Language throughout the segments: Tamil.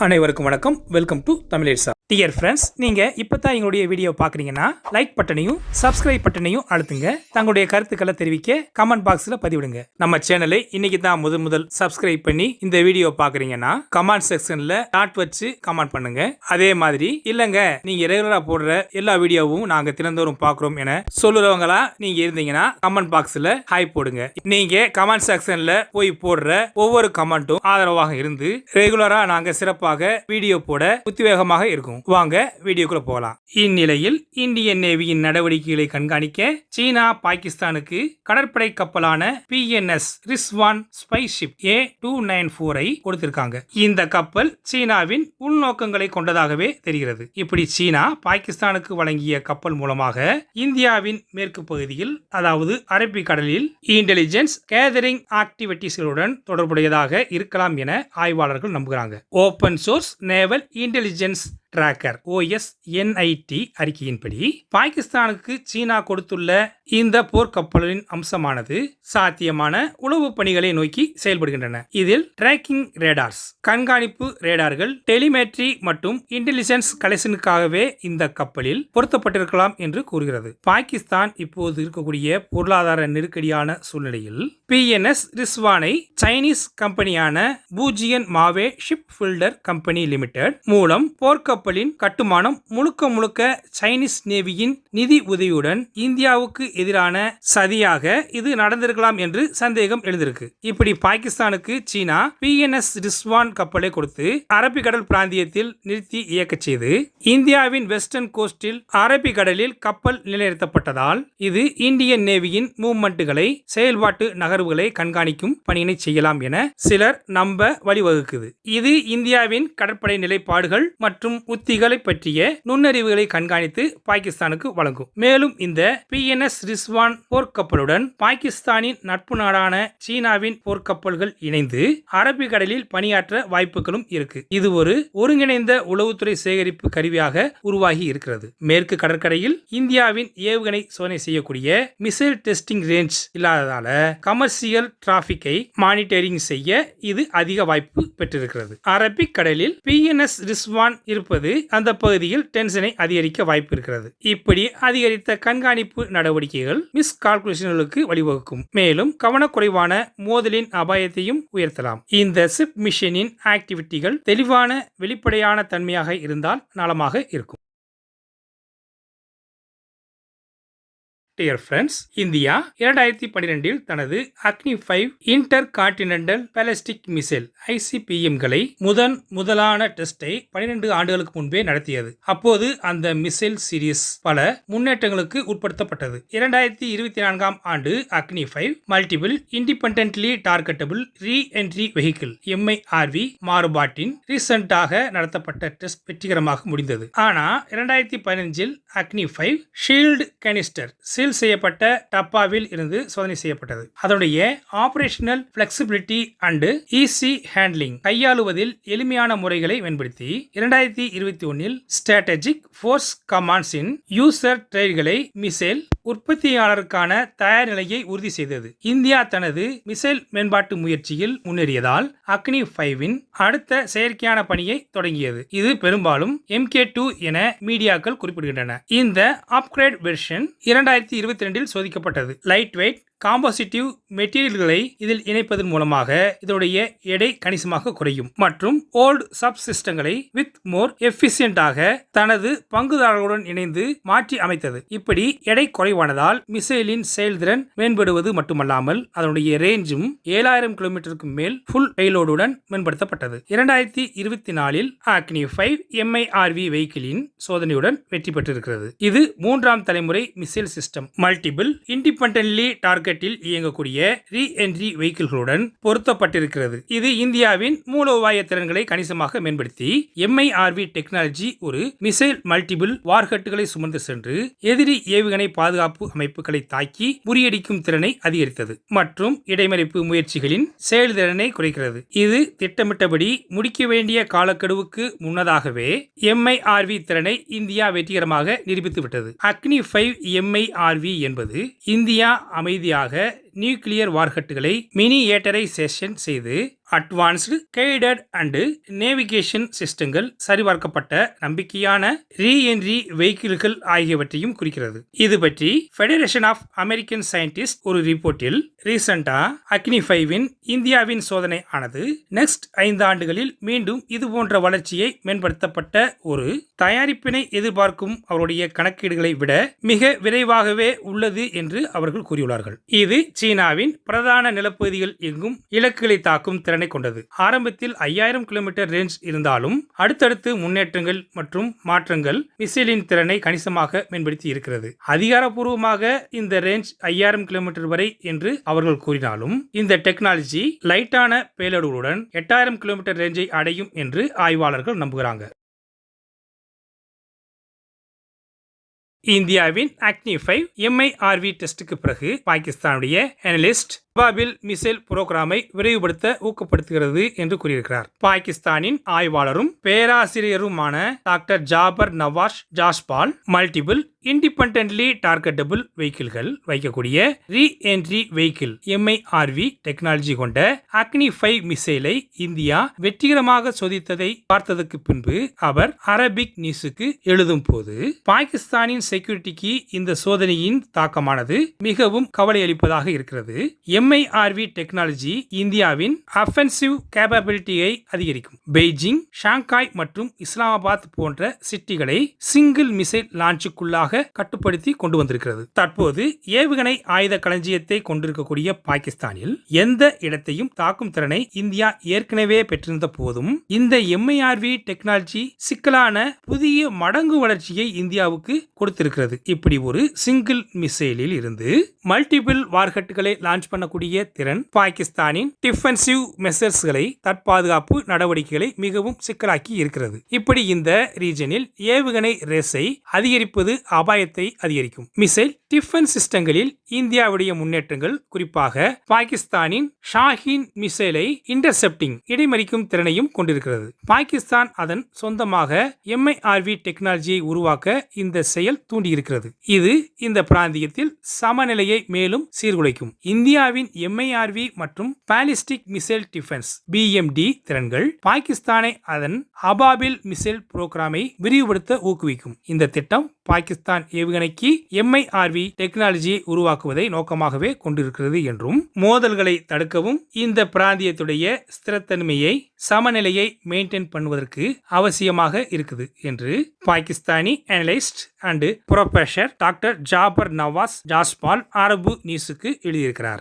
அனைவருக்கும் வணக்கம். Welcome to Tamilesa. Dear friends நீங்கள் இப்போ தான் எங்களுடைய வீடியோ பார்க்குறீங்கன்னா லைக் பட்டனையும் சப்ஸ்கிரைப் பட்டனையும் அழுத்துங்க. தங்களுடைய கருத்துக்களை தெரிவிக்க கமெண்ட் பாக்ஸில் பதிவிடுங்க. நம்ம சேனலை இன்னைக்கு தான் முதல் முதல் சப்ஸ்கிரைப் பண்ணி இந்த வீடியோ பார்க்குறீங்கன்னா கமெண்ட் செக்ஷனில் டாட் வச்சு கமெண்ட் பண்ணுங்க. அதே மாதிரி இல்லைங்க நீங்கள் ரெகுலராக போடுற எல்லா வீடியோவும் நாங்கள் தினந்தோறும் பார்க்குறோம் என சொல்லுறவங்களா நீங்கள் இருந்தீங்கன்னா கமெண்ட் பாக்ஸில் ஹாய் போடுங்க. நீங்கள் கமெண்ட் செக்ஷனில் போய் போடுற ஒவ்வொரு கமெண்ட்டும் ஆதரவாக இருந்து ரெகுலராக நாங்கள் சிறப்பாக வீடியோ போட உத்வேகமாக இருக்கும். வாங்க வீடியோக்குள்ள போகலாம். இந்நிலையில் இந்தியன் நேவியின் நடவடிக்கைகளை கண்காணிக்க சீனா பாகிஸ்தானுக்கு கடற்படை கப்பலான PNS Rizwan spy ship A two nine போரை கொடுத்திருக்காங்க. இந்த கப்பல் சீனாவின் உள்நோக்கங்களை கொண்டதாகவே தெரிகிறது. இப்படி சீனா பாகிஸ்தானுக்கு வழங்கிய கப்பல் மூலமாக இந்தியாவின் மேற்கு பகுதியில் அதாவது அரபிக்கடலில் இன்டெலிஜென்ஸ் கேதரிங் ஆக்டிவிட்டிஸ்களுடன் தொடர்புடையதாக இருக்கலாம் என ஆய்வாளர்கள் நம்புகிறாங்க. Open source naval intelligence tracker OSNIT அறிக்கையின்படி பாகிஸ்தானுக்கு சீனா கொடுத்துள்ள இந்த போர்க்கப்பலின் அம்சமானது சாத்தியமான உளவு பணிகளை நோக்கி செயல்படுகின்றன. இதில் டிராக்கிங் ரேடார்ஸ் கண்காணிப்பு ரேடார்கள் டெலிமெட்ரி மற்றும் இன்டெலிஜென்ஸ் கலெக்ஷனுக்காகவே இந்த கப்பலில் பொருத்தப்பட்டிருக்கலாம் என்று கூறுகிறது. பாகிஸ்தான் இப்போது இருக்கக்கூடிய பொருளாதார நெருக்கடியான சூழ்நிலையில் பிஎன்எஸ் ரிஸ்வானை சைனீஸ் கம்பெனியான பூஜியன் மாவே ஷிப் ஃபில்டர் கம்பெனி லிமிடெட் மூலம் போர்க்கப்பலின் கட்டுமானம் முழுக்க முழுக்க சைனீஸ் நேவியின் நிதி உதவியுடன் இந்தியாவுக்கு எதிரான சதியாக இது நடந்திருக்கலாம் என்று சந்தேகம் எழுந்திருக்கு. இப்படி பாகிஸ்தானுக்கு சீனா பிஎன்எஸ் ரிஸ்வான் கப்பலை கொடுத்து அரபிக்கடல் பிராந்தியத்தில் நிறுத்தி இயக்கச் செய்து இந்தியாவின் வெஸ்டர்ன் கோஸ்டில் அரபிக்கடலில் கப்பல் நிலைநிறுத்தப்பட்டதால் இது இந்தியன் நேவியின் மூவ்மெண்ட்டுகளை செயல்பாட்டு நகர்வுகளை கண்காணிக்கும் பணியினை செய்யலாம் என சிலர் நம்ப வழிவகுக்குது. இது இந்தியாவின் கடற்படை நிலைப்பாடுகள் மற்றும் உத்திகளை பற்றிய நுண்ணறிவுகளை கண்காணித்து பாகிஸ்தானுக்கு வழங்கும். மேலும் இந்த பிஎன்எஸ் ரிஸ்வான் போர்க்கப்பலுடன் பாகிஸ்தானின் நட்பு நாடான சீனாவின் போர்க்கப்பல்கள் இணைந்து அரபிக்கடலில் பணியாற்ற வாய்ப்புகளும் இருக்கு. இது ஒரு ஒருங்கிணைந்த உளவுத்துறை சேகரிப்பு கருவியாக உருவாகி இருக்கிறது. மேற்கு கடற்கரையில் இந்தியாவின் ஏவுகணை சோதனை செய்யக்கூடிய மிசைல் டெஸ்டிங் ரேஞ்ச் இல்லாததால கமர்ஷியல் டிராபிக்கை மானிட்டரிங் செய்ய இது அதிக வாய்ப்பு பெற்றிருக்கிறது. அரபிக் கடலில் பிஎன்எஸ் ரிஸ்வான் இருப்பது அந்த பகுதியில் டென்ஷனை அதிகரிக்க வாய்ப்பு இருக்கிறது. இப்படி அதிகரித்த கண்காணிப்பு நடவடிக்கை நடவடிக்கைகள் மிஸ் கால்குலேஷன்களுக்கு வழிவகுக்கும். மேலும் கவனக்குறைவான மோதலின் அபாயத்தையும் உயர்த்தலாம். இந்த சிப் மிஷனின் ஆக்டிவிட்டிகள் தெளிவான வெளிப்படையான தன்மையாக இருந்தால் நலமாக இருக்கும். டியர் ஃப்ரெண்ட்ஸ் இந்தியா இரண்டாயிரத்தி பன்னிரெண்டில் தனது Agni five intercontinental ballistic missile ஐசிபிஎம்களை முதன் முதலான டெஸ்டை பன்னிரெண்டு ஆண்டுகளுக்கு முன்பே நடத்தியது. அப்போது அந்த மிசைல் சீரிஸ் பல முன்னேற்றங்களுக்கு உட்படுத்தப்பட்டது. இரண்டாயிரத்தி இருபத்தி நான்காம் ஆண்டு Agni five multiple independently targetable reentry vehicle MIRV மாறுபாட்டின் ரீசெண்டாக நடத்தப்பட்ட டெஸ்ட் வெற்றிகரமாக முடிந்தது. ஆனா இரண்டாயிரத்தி பதினஞ்சில் Agni five shield canister seal செய்யப்பட்ட டப்பாவில் இருந்து சோதனை செய்யப்பட்டது. அதனுடைய operational flexibility and easy handling கையாளுவதில் எளிமையான முறைகளை பயன்படுத்தி இரண்டாயிரத்தி இருபத்தி ஒன்னில் ஸ்ட்ராட்டஜிக் ஃபோர்ஸ் கமாண்ட்ஸின் யூசர் ட்ரெயில்களை மிசைல் உற்பத்தியாளருக்கான தயார் நிலையை உறுதி செய்தது. இந்தியா தனது மிசைல் மேம்பாட்டு முயற்சியில் முன்னேறியதால் அக்னி ஃபைவின் அடுத்த செயற்கையான பணியை தொடங்கியது. இது பெரும்பாலும் எம்கே டூ என மீடியாக்கள் குறிப்பிடுகின்றன. இந்த அப்கிரேட் வெர்ஷன் இரண்டாயிரத்தி இருபத்தி ரெண்டில் சோதிக்கப்பட்டது. லைட் வெயிட் காம்போசிட்டிவ் மெட்டீரியல்களை இதில் இணைப்பதன் மூலமாக இதனுடைய எடை கணிசமாக குறையும். மற்றும் ஓல்டு சப் சிஸ்டங்களை வித் மோர் எஃபிசியண்டாக தனது பங்குதாரர்களுடன் இணைந்து மாற்றி அமைத்தது. இப்படி எடை குறைவானதால் மிசைலின் செயல்திறன் மேம்படுவது மட்டுமல்லாமல் அதனுடைய ரேஞ்சும் ஏழாயிரம் கிலோமீட்டருக்கு மேல் ஃபுல் பெய்லோடுடன் மேம்படுத்தப்பட்டது. இரண்டாயிரத்தி இருபத்தி நாலில் அக்னி ஃபைவ் எம்ஐஆர்வி வெஹிக்கிளின் சோதனையுடன் வெற்றி பெற்றிருக்கிறது. இது மூன்றாம் தலைமுறை மிசைல் சிஸ்டம். மல்டிபிள் இண்டிபெண்டன்ட்லி டார்கெட்டில் இயங்கக்கூடிய ரீ என்ட்ரி வெஹிக்கிள்களுடன் பொருத்தப்பட்டிருக்கிறது. இது இந்தியாவின் மூலோபாய திறன்களை கணிசமாக மேம்படுத்தி எம்ஐஆர்வி டெக்னாலஜி ஒரு மிசைல் மல்டிபிள் வார்கட்டுகளை சுமந்து சென்று எதிரி ஏவுகணை பாதுகாப்பு அமைப்புகளை தாக்கி முறியடிக்கும் திறனை அதிகரித்தது மற்றும் இடைமறிப்பு முயற்சிகளின் செயல்திறனை குறைக்கிறது. இது திட்டமிட்டபடி முடிக்க வேண்டிய காலக்கெடுவுக்கு முன்னதாகவே எம்ஐஆர்வி திறனை இந்தியா வெற்றிகரமாக நிரூபித்துவிட்டது. அக்னி ஃபைவ் எம்ஐஆர்வி என்பது இந்தியா அமைதியாக எதிராக நியூக்ளியர் வார்கட்டுகளை மினி ஏட்டரைசேஷன் செய்து அட்வான்ஸ்டு கைடட் அண்டு நேவிகேஷன் சிஸ்டங்கள் சரிபார்க்கப்பட்ட நம்பிக்கையான ரீஎன்ட்ரி வெஹிக்கிள்கள் ஆகியவற்றையும் குறிக்கிறது. இது பற்றி ஃபெடரேஷன் ஆஃப் அமெரிக்கன் சயின்டிஸ்ட் ஒரு ரிப்போர்ட்டில் ரீசண்டா அக்னி ஃபைவின் இந்தியாவின் சோதனை ஆனது நெக்ஸ்ட் ஐந்து ஆண்டுகளில் மீண்டும் இது போன்ற வளர்ச்சியை மேம்படுத்தப்பட்ட ஒரு தயாரிப்பினை எதிர்பார்க்கும் அவருடைய கணக்கீடுகளை விட மிக விரைவாகவே உள்ளது என்று அவர்கள் கூறியுள்ளார்கள். இது சீனாவின் பிரதான நிலப்பகுதிகள் எங்கும் இலக்குகளை தாக்கும் திறனை கொண்டது. ஆரம்பத்தில் ஐயாயிரம் கிலோமீட்டர் ரேஞ்ச் இருந்தாலும் அடுத்தடுத்து முன்னேற்றங்கள் மற்றும் மாற்றங்கள் மிசைலின் திறனை கணிசமாக மேம்படுத்தி இருக்கிறது. அதிகாரப்பூர்வமாக இந்த ரேஞ்ச் ஐயாயிரம் கிலோமீட்டர் வரை என்று அவர்கள் கூறினாலும் இந்த டெக்னாலஜி லைட்டான பேலடுகளுடன் எட்டாயிரம் கிலோமீட்டர் ரேஞ்சை அடையும் என்று ஆய்வாளர்கள் நம்புகிறாங்க. இந்தியாவின் அக்னி ஃபைவ் எம்ஐஆர்வி டெஸ்டுக்கு பிறகு பாகிஸ்தானுடைய அனலிஸ்ட் பாபில் மிசைல் புரோகிராமை விரைவுபடுத்த ஊக்கப்படுத்துகிறது என்று கூறியிருக்கிறார். பாகிஸ்தானின் ஆய்வாளரும் பேராசிரியருமான doctor Zafar Nawaz Jaspal multiple independently targetable வெஹிக்கிள்கள் வைக்கக்கூடிய ரீ என்ட்ரி வெஹிக்கிள் எம்ஐஆர்வி டெக்னாலஜி கொண்ட அக்னி ஃபைவ் மிசைலை இந்தியா வெற்றிகரமாக சோதித்ததை பார்த்ததற்கு பின்பு அவர் அரபிக் நியூஸுக்கு எழுதும் போது பாகிஸ்தானின் செக்யூரிட்டிக்கு இந்த சோதனையின் தாக்கமானது மிகவும் கவலை அளிப்பதாக இருக்கிறது. எம்ஐஆர்வி டெக்னாலஜி இந்தியாவின் அஃபென்சிவ் கேபபிலிட்டியை அதிகரிக்கும். பெய்ஜிங் ஷாங்காய் மற்றும் இஸ்லாமாபாத் போன்ற சிட்டிகளை சிங்கிள் மிசைல் லான்ச்சுக்குள்ளாக கட்டுப்படுத்தி கொண்டு வந்திருக்கிறது. தற்போது ஏவுகணை ஆயுத களஞ்சியத்தை கொண்டிருக்கக்கூடிய பாகிஸ்தானில் எந்த இடத்தையும் தாக்கும் திறனை இந்தியா ஏற்கனவே பெற்றிருந்த போதும் இந்த எம்ஐஆர்வி டெக்னாலஜி சிக்கலான புதிய மடங்கு வளர்ச்சியை இந்தியாவுக்கு கொடுத்திருக்கிறது. இப்படி ஒரு சிங்கிள் மிசைலில் இருந்து மல்டிபிள் வார்ஹட்டுகளை லான்ச் பண்ணக்கூடிய திறன் பாகிஸ்தானின் டிஃபென்சிவ் மெசர்ஸ்களை தற்பாதுகாப்பு நடவடிக்கைகளை மிகவும் சிக்கலாக்கி இருக்கிறது. இப்படி இந்த ரீஜனில் ஏவுகணை ரேஸை அதிகரிப்பது அபாயத்தை அதிகரிக்கும். மிசைல் டிஃபென்ஸ் சிஸ்டங்களில் இந்தியாவுடைய முன்னேற்றங்கள் குறிப்பாக பாகிஸ்தானின் ஷாஹின் மிசைலை இன்டர்செப்டிங் இடைமறிக்கும் திறனையும் கொண்டிருக்கிறது. பாகிஸ்தான் அதன் சொந்தமாக எம்ஐஆர்வி டெக்னாலஜியை உருவாக்க இந்த செயல் தூண்டியிருக்கிறது. இது இந்த பிராந்தியத்தில் சமநிலையை மேலும் சீர்குலைக்கும். இந்தியாவின் இந்தியாவின் எம்ஐஆர்வி மற்றும் பாலிஸ்டிக் மிசைல் டிஃபென்ஸ் பிஎம்டி திறன்கள் பாகிஸ்தானை அதன் அபாபில் மிசைல் புரோகிராமை விரிவுபடுத்த ஊக்குவிக்கும். இந்த திட்டம் பாகிஸ்தான் ஏவுகணைக்கு எம்ஐஆர்வி டெக்னாலஜியை உருவாக்குவதை நோக்கமாகவே கொண்டிருக்கிறது என்றும் மோதல்களை தடுக்கவும் இந்த பிராந்தியத்துடைய ஸ்திரத்தன்மையை சமநிலையை மெயின்டைன் பண்ணுவதற்கு அவசியமாக இருக்குது என்று Pakistani analyst and professor doctor Zafar Nawaz Jaspal அரபு நியூஸுக்கு எழுதியிருக்கிறார்.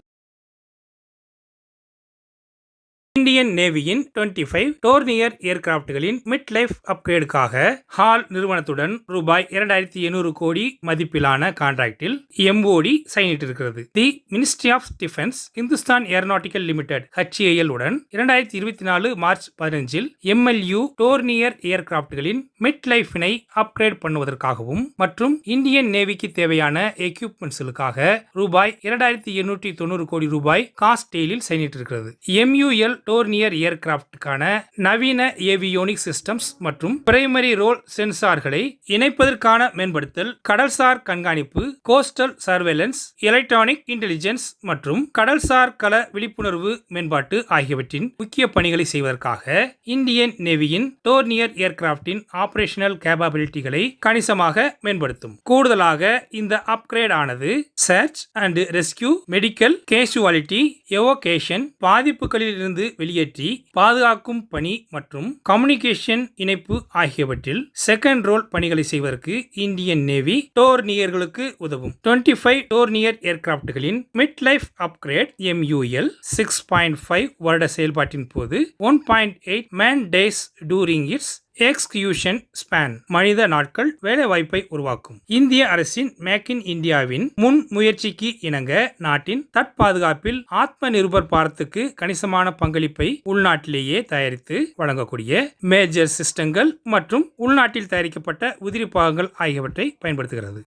இந்தியன் நேவியின் டுவெண்ட்டி ஃபைவ் டோர்னியர் ஏர்கிராப்ட்களின் மிட் லைஃப் அப்கிரேடுக்காக ஹால் நிறுவனத்துடன் ரூபாய் இரண்டாயிரத்தி எண்ணூறு கோடி மதிப்பிலான கான்ட்ராக்டில் MoD சைனிட்டிருக்கிறது. The ministry of defence Hindustan aeronautical limited HAL உடன் இரண்டாயிரத்தி இருபத்தி நாலு மார்ச் பதினஞ்சில் எம்எல்யூ டோர்னியர் ஏர்கிராப்ட்களின் மிட் லைஃபினை அப்கிரேட் பண்ணுவதற்காகவும் மற்றும் இந்தியன் நேவிக்கு தேவையான எக்யூப்மெண்ட்ஸுக்காக ரூபாய் இரண்டாயிரத்தி எண்ணூற்றி தொண்ணூறு கோடி ரூபாய் காஸ்டெயிலில் சைனிட்டிருக்கிறது. எம்யூஎல் டோர்னியர் ஏர்கிராப்டுக்கான நவீன ஏவியோனிக் சிஸ்டம்ஸ் மற்றும் பிரைமரி ரோல் சென்சார்களை இணைப்பதற்கான மேம்படுத்தல் கடல்சார் கண்காணிப்பு கோஸ்டல் சர்வேலன்ஸ் எலக்ட்ரானிக் இன்டெலிஜென்ஸ் மற்றும் கடல்சார் கள விழிப்புணர்வு மேம்பாட்டு ஆகியவற்றின் முக்கிய பணிகளை செய்வதற்காக இந்தியன் நேவியின் டோர்னியர் ஏர்கிராப்டின் ஆபரேஷனல் கேபபிலிட்டிகளை கணிசமாக மேம்படுத்தும். கூடுதலாக இந்த அப்கிரேட் ஆனது search and rescue medical casualty evacuation பாதிப்புகளில் இருந்து வெளியேற்றி பாதுகாக்கும் பணி மற்றும் கம்யூனிகேஷன் இணைப்பு ஆகியவற்றில் செகண்ட் ரோல் பணிகளை செய்வதற்கு இந்தியன் நேவி டோர்னியர்களுக்கு உதவும். Twenty five Dornier ஏர்கிராப்டுகளின் mid life upgrade MUL six point five வருட செயல்பாட்டின் போது one point eight man days during its execution span மனித நாட்கள் வேலை வாய்ப்பை உருவாக்கும். இந்திய அரசின் மேக் இன் இந்தியாவின் முன் முயற்சிக்கு இணங்க நாட்டின் தற்பாதுகாப்பில் ஆத்ம நிருபர் பாரத்துக்கு கணிசமான பங்களிப்பை உள்நாட்டிலேயே தயாரித்து வழங்கக்கூடிய மேஜர் சிஸ்டங்கள் மற்றும் உள்நாட்டில் தயாரிக்கப்பட்ட உதிரி பாகங்கள் ஆகியவற்றை பயன்படுத்துகிறது.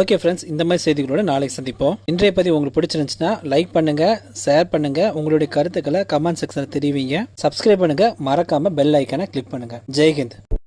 ஓகே ஃப்ரெண்ட்ஸ் இந்த மாதிரி செய்திகளோட நாளைக்கு சந்திப்போம். இன்றைய பதிவு உங்களுக்கு பிடிச்சிருந்துச்சுன்னா லைக் பண்ணுங்க ஷேர் பண்ணுங்க உங்களுடைய கருத்துக்களை கமெண்ட் செக்ஷனில் தெரிவிங்க. சப்ஸ்கிரைப் பண்ணுங்க மறக்காம பெல் ஐக்கனை கிளிக் பண்ணுங்க. ஜெய்ஹிந்த்